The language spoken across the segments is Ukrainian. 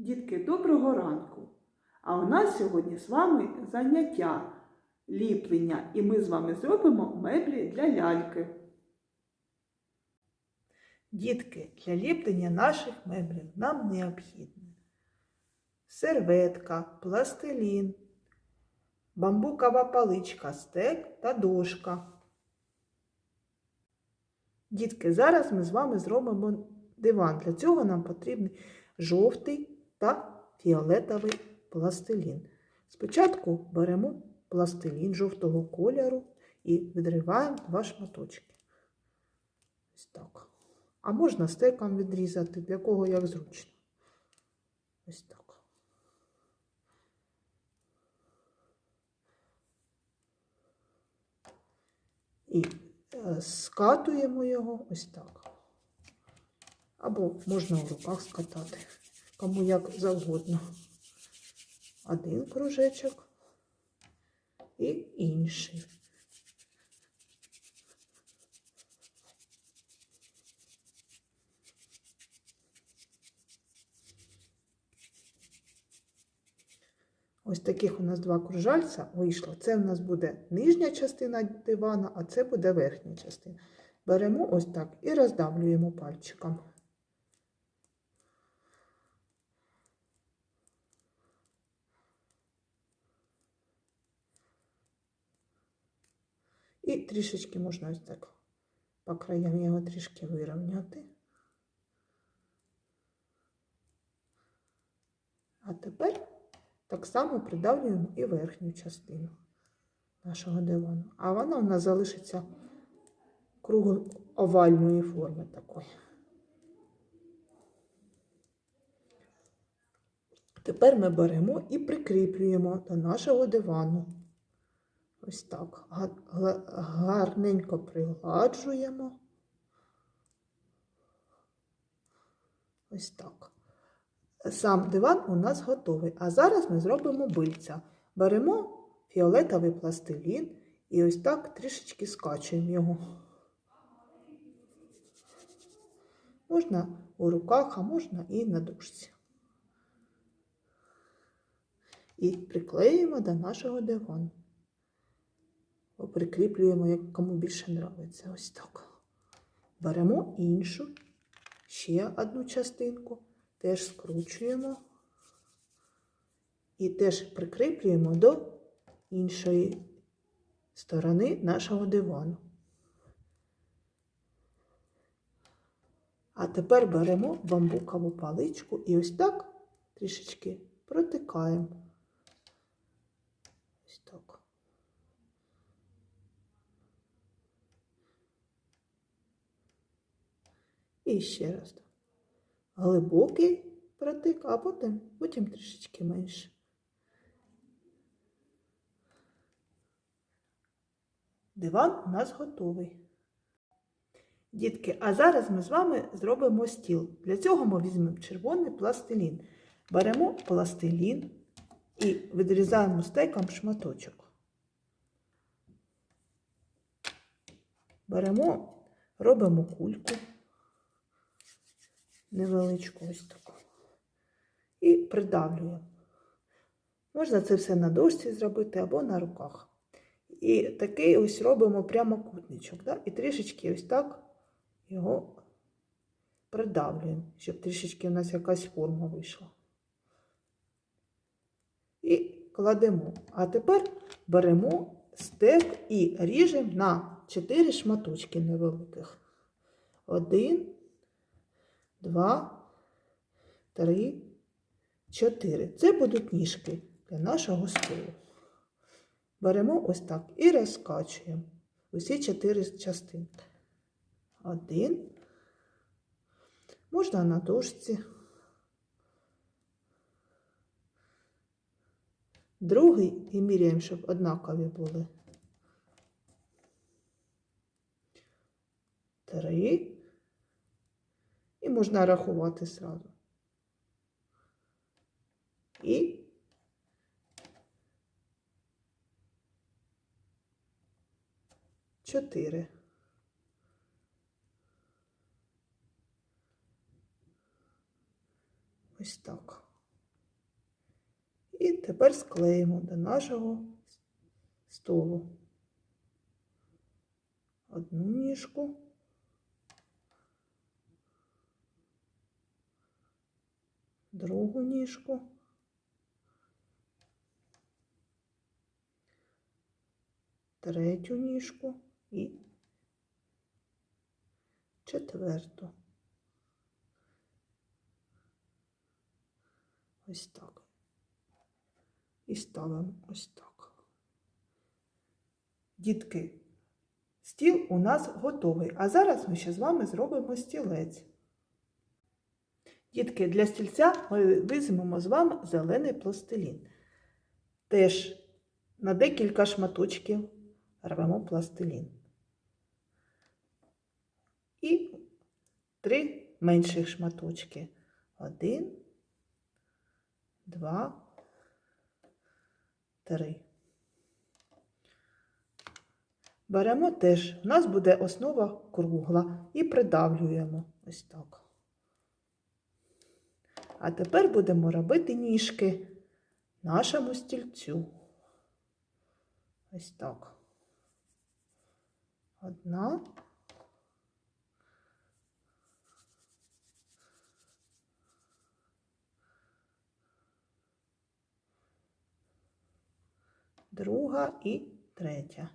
Дітки, доброго ранку! А у нас сьогодні з вами заняття ліплення, і ми з вами зробимо меблі для ляльки. Дітки, для ліплення наших меблів нам необхідно серветка, пластилін, бамбукова паличка, стек та дошка. Дітки, зараз ми з вами зробимо диван. Для цього нам потрібний жовтий та фіолетовий пластилін. Спочатку беремо пластилін жовтого кольору і відриваємо два шматочки. Ось так. А можна стеком відрізати, для кого як зручно. Ось так. І е, скатуємо його ось так. Або можна в руках скатати, кому як завгодно. Один кружечок і інший. Ось таких у нас два кружальця вийшло. Це в нас буде нижня частина дивана, а це буде верхня частина. Беремо ось так і роздавлюємо пальчиком. І трішечки можна ось так по краям його трішки вирівняти. А тепер так само придавлюємо і верхню частину нашого дивану. А вона у нас залишиться кругоовальної форми такої. Тепер ми беремо і прикріплюємо до нашого дивану. Ось так. Гарненько пригладжуємо. Ось так. Сам диван у нас готовий. А зараз ми зробимо бильця. Беремо фіолетовий пластилін і ось так трішечки скачуємо його. Можна у руках, а можна і на дошці. І приклеюємо до нашого дивану. Прикріплюємо, як кому більше подобається. Ось так. Беремо іншу, ще одну частинку, теж скручуємо і теж прикріплюємо до іншої сторони нашого дивану. А тепер беремо бамбукову паличку і ось так трішечки протикаємо. Ось так. І ще раз. Глибокий протик, а потім, потім трішечки менше. Диван у нас готовий. Дітки, а зараз ми з вами зробимо стіл. Для цього ми візьмемо червоний пластилін. Беремо пластилін і відрізаємо стейком шматочок. Беремо, робимо кульку невеличку ось таку. І придавлюємо. Можна це все на дошці зробити або на руках. І такий ось робимо прямокутничок. Да? І трішечки ось так його придавлюємо, щоб трішечки у нас якась форма вийшла. І кладемо. А тепер беремо стек і ріжемо на 4 шматочки невеликих. Один, два, три, чотири. Це будуть ніжки для нашого столу. Беремо ось так і розкачуємо усі чотири частинки. Один. Можна на дошці. Другий і міряємо, щоб однакові були. Три. І можна рахувати зразу. І чотири. Ось так. І тепер склеїмо до нашого столу. Одну ніжку. Другу ніжку. Третю ніжку і четверту. Ось так. І ставимо ось так. Дітки, стіл у нас готовий, а зараз ми ще з вами зробимо стілець. Дітки, для стільця ми візьмемо з вами зелений пластилін. Теж на декілька шматочків рвемо пластилін. І три менших шматочки. Один, два, три. Беремо теж, у нас буде основа кругла і придавлюємо ось так. А тепер будемо робити ніжки нашому стільцю. Ось так. Одна. Друга і третя.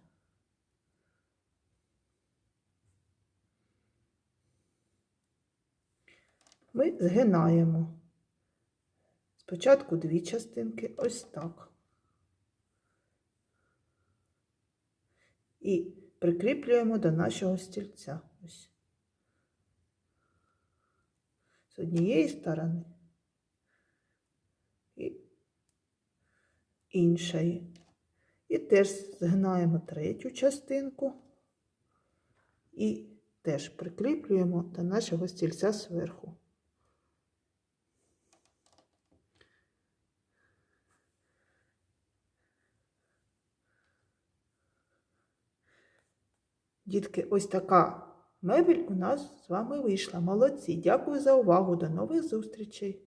Ми згинаємо. Спочатку дві частинки, ось так. І прикріплюємо до нашого стільця. Ось. З однієї сторони і іншої. І теж згинаємо третю частинку і теж прикріплюємо до нашого стільця зверху. Дітки, ось така мебель у нас з вами вийшла. Молодці. Дякую за увагу. До нових зустрічей!